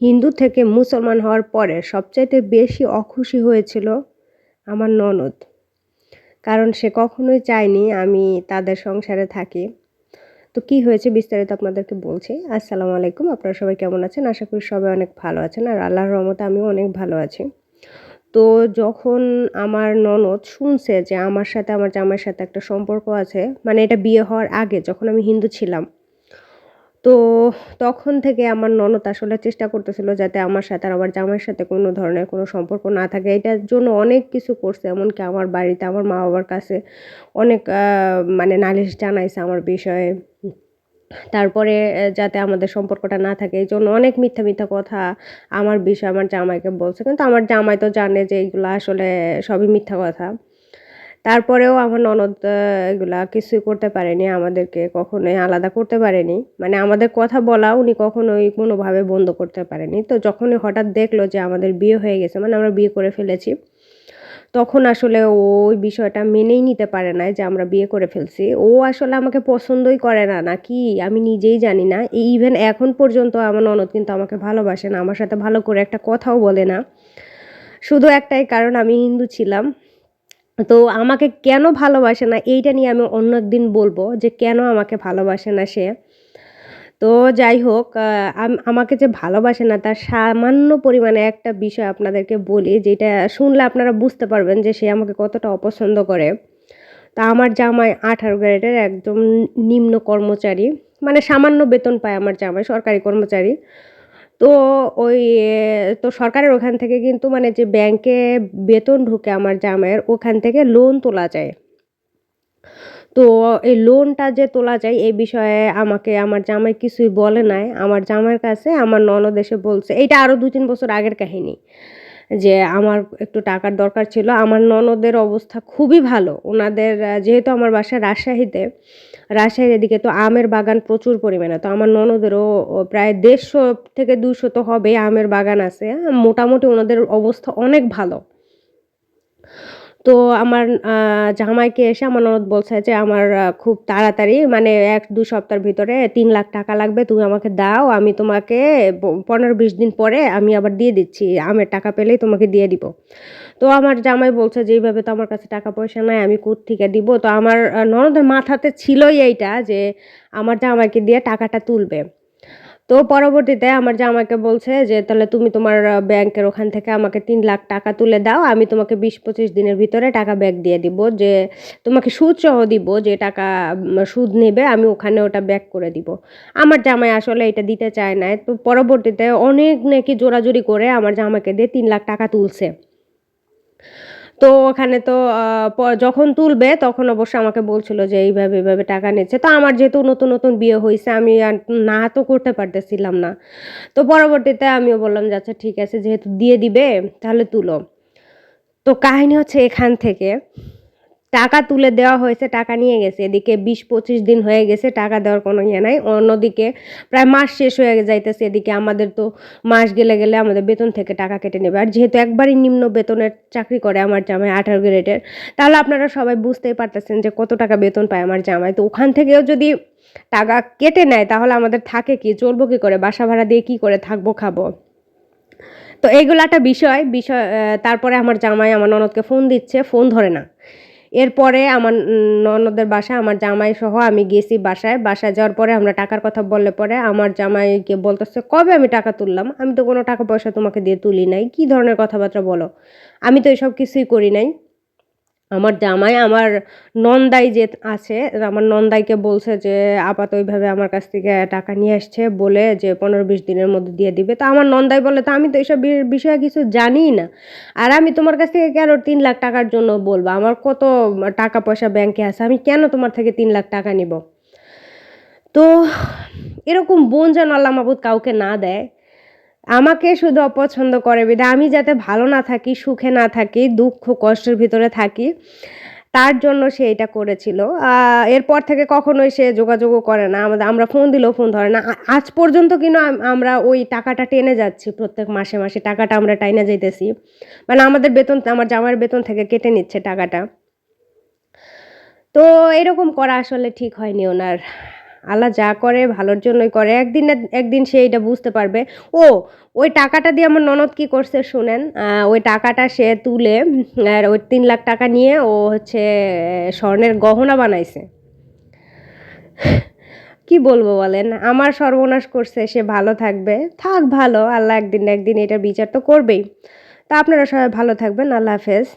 হিন্দু থেকে মুসলমান হওয়ার পরে সবচাইতে বেশি অখুশি হয়েছিল আমার ননদ। কারণ সে কখনোই চায়নি আমি তাদের সংসারে থাকি। তো কি হয়েছে বিস্তারিত আপনাদেরকে বলছি। আসসালামু আলাইকুম, আপনারা সবাই কেমন আছেন? আশা করি সবাই অনেক ভালো আছেন আর আল্লাহর রহমতে আমি অনেক ভালো আছি। তো যখন আমার ননদ শুনছে যে আমার সাথে, আমার জামাইয়ের সাথে একটা সম্পর্ক আছে মানে এটা বিয়ে হওয়ার আগে যখন আমি হিন্দু ছিলাম তো তখন থেকে আমার ননদ আসলে চেষ্টা করতেছিল যাতে আমার সাথে আর আমার জামাইয়ের সাথে কোনো ধরনের কোনো সম্পর্ক না থাকে। এটার জন্য অনেক কিছু করছে, এমনকি আমার বাড়িতে আমার মা বাবার কাছে অনেক মানে নালিশ জানাইছে আমার বিষয়ে। তারপরে যাতে আমাদের সম্পর্কটা না থাকে। এই জন্য অনেক মিথ্যা মিথ্যা কথা আমার বিষয়ে আমার জামাইকে বলছে। কিন্তু আমার জামাই তো জানে যে এইগুলো আসলে সবই মিথ্যা কথা। তারপরেও আমার ননদ এগুলা কিছুই করতে পারেনি, আমাদেরকে কখনোই আলাদা করতে পারেনি। মানে আমাদের কথা বলা উনি কখনোই কোনোভাবে বন্ধ করতে পারেনি। তো যখনই হঠাৎ দেখল যে আমাদের বিয়ে হয়ে গেছে মানে আমরা বিয়ে করে ফেলেছি, তখন আসলে ওই বিষয়টা মেনেই নিতে পারে না যে আমরা বিয়ে করে ফেলছি। ও আসলে আমাকে পছন্দই করে না না কি আমি নিজেই জানি না। ইভেন এখন পর্যন্ত আমার ননদ কিন্তু আমাকে ভালোবাসে না, আমার সাথে ভালো করে একটা কথাও বলে না। শুধু একটাই কারণ, আমি হিন্দু ছিলাম। তো আমাকে কেন ভালোবাসে না এইটা নিয়ে আমি অন্য একদিন বলব যে কেন আমাকে ভালোবাসে না সে। তো যাই হোক আমাকে যে ভালোবাসে না তার সামান্য পরিমাণে একটা বিষয় আপনাদেরকে বলি যেটা শুনলে আপনারা বুঝতে পারবেন যে সে আমাকে কতটা অপছন্দ করে। তা আমার জামাই আঠারো গ্রেডের একদম নিম্ন কর্মচারী মানে সামান্য বেতন পায় আমার জামাই, সরকারি কর্মচারী। তো ওই, তো সরকারের ওখান থেকে কিন্তু মানে যে ব্যাংকে বেতন ঢুকে আমার জামাইয়ের, ওখান থেকে লোন তোলা যায়। তো এই লোনটা যে তোলা যায়, এই বিষয়ে আমাকে, আমার জামাই কিছুই বলে নাই। আমার জামাইয়ের কাছে আমার ননদ এসে বলছে, এইটা আরও দু তিন বছর আগের কাহিনী, যে আমার একটু টাকার দরকার ছিল। আমার ননদের অবস্থা খুবই ভালো। ওনাদের, যেহেতু আমার বাসা রাজশাহীতে রাজশাহীর এদিকে তো আমের বাগান প্রচুর পরিমাণে, তো আমার ননদেরও প্রায় দেড়শো থেকে দুশো তো হবে আমের বাগান আছে মোটামুটি ওনাদের অবস্থা অনেক ভালো। তো আমার জামাইকে এসে আমার ননদ বলছে যে আমার খুব তাড়াতাড়ি মানে এক, দু সপ্তাহের ভিতরে তিন লাখ টাকা লাগবে, তুমি আমাকে দাও, আমি তোমাকে পনেরো, বিশ দিন পরে আমি আবার দিয়ে দিচ্ছি, আমের টাকা পেলেই তোমাকে দিয়ে দিব। তো আমার জামাই বলছে যে এইভাবে তো আমার কাছে টাকা পয়সা নাই, আমি থেকে দিব? তো আমার ননদের মাথাতে ছিলই এইটা যে আমার জামাইকে দিয়ে টাকাটা তুলবে। তো পরবর্তীতে আমার জামাইকে বলছে যে, তাহলে তুমি তোমার ব্যাংকের ওখান থেকে আমাকে তিন লাখ টাকা তুলে দাও। আমি তোমাকে বিশ পঁচিশ দিনের ভিতরে টাকা ব্যাক দিয়ে দিব। যে, তোমাকে সুদ সহ দিব। যে টাকা সুদ নেবে, আমি ওখানে ওটা ব্যাক করে দিব। আমার জামাই আসলে এটা দিতে চায় না তো পরবর্তীতে অনেক নাকি জোরাজুরি করে আমার জামাইকে দিয়ে তিন লাখ টাকা তুলছে। তো ওখানে তো যখন তুলবে তখন অবশ্য আমাকে বলছিল যে এইভাবে এইভাবে টাকা নিচ্ছে। তো আমার যেহেতু নতুন নতুন বিয়ে হয়েছে আমি আর না তো করতে পারতেছিলাম না। তো পরবর্তীতে আমিও বললাম যে আচ্ছা ঠিক আছে, যেহেতু দিয়ে দিবে তাহলে তুলো। তো কাহিনী হচ্ছে এখান থেকে টাকা তুলে দেওয়া হয়েছে, টাকা নিয়ে গেছে। এদিকে বিশ পঁচিশ দিন হয়ে গেছে, টাকা দেওয়ার কোনো ইয়ে নাই। অন্যদিকে প্রায় মাস শেষ হয়ে যাইতেছে, এদিকে আমাদের তো মাস গেলে গেলে আমাদের বেতন থেকে টাকা কেটে নেবে। আর যেহেতু একবারই নিম্ন বেতনের চাকরি করে আমার জামাই, আঠারো গ্রেডের, তাহলে আপনারা সবাই বুঝতেই পারতেছেন যে কত টাকা বেতন পায় আমার জামাই। তো ওখান থেকেও যদি টাকা কেটে নেয়, তাহলে আমাদের থাকে কি, চলবো কী করে, বাসা ভাড়া দিয়ে কী করে থাকব, খাব? তো এইগুলো একটা বিষয় বিষয় তারপরে আমার জামাই, আমার ননদকে ফোন দিচ্ছে ফোন ধরে না। এরপরে আমার ননদের বাসা আমার জামাই সহ আমি গেছি বাসায়। বাসায় যাওয়ার পরে আমরা টাকার কথা বললে পরে আমার জামাইকে বলতেছে, কবে আমি টাকা তুললাম? আমি তো কোনো টাকা পয়সা তোমাকে দিয়ে তুলি নাই। কী ধরনের কথাবার্তা বলো? আমি তো এসব কিছুই করি নাই। আমার জামাই আমার নন্দাই যে আছে, আমার নন্দাইকে বলছে যে আপাত ওইভাবে আমার কাছ থেকে টাকা নিয়ে আসছে, বলে যে পনেরো বিশ দিনের মধ্যে দিয়ে দিবে। তো আমার নন্দাই বলে, তো আমি তো এইসব বিষয়ে কিছু জানিই না। আর আমি তোমার কাছ থেকে কেন তিন লাখ টাকার জন্য বলব? আমার কত টাকা পয়সা ব্যাংকে আছে, আমি কেন তোমার থেকে তিন লাখ টাকা নিব? তো এরকম বোন যেন আল্লাহ মাবুদ কাউকে না দেয় আমাকে শুধু অপছন্দ করে বিধা আমি যাতে ভালো না থাকি, সুখে না থাকি, দুঃখ, কষ্টের ভিতরে থাকি, তার জন্য সে এটা করেছিল। এরপর থেকে কখনোই সে যোগাযোগও করে না। আমাদের, আমরা ফোন দিলেও ফোন ধরে না। আজ পর্যন্ত কিন্তু আমরা ওই টাকাটা টেনে যাচ্ছি প্রত্যেক মাসে মাসে। টাকাটা আমরা টাইনে যাইতেছি। মানে আমাদের বেতন, আমার জামার বেতন থেকে কেটে নিচ্ছে টাকাটা। তো এরকম করা আসলে ঠিক হয়নি ওনার। আল্লাহ যা করে ভালোর জন্যই করে। একদিন একদিন সে এটা বুঝতে পারবে। ও, ওই টাকাটা দিয়ে আমার ননদ কি করছে শুনেন? ওই টাকাটা সে তুলে, আর ওই তিন লাখ টাকা নিয়ে ও হচ্ছে স্বর্ণের গহনা বানাইছে। কি বলব বলেন? আমার সর্বনাশ করছে, সে ভালো থাকবে। থাক ভালো, আল্লাহ একদিন একদিন এটার বিচার তো করবেই। তা আপনারা সবাই ভালো থাকবেন, আল্লাহ হাফেজ।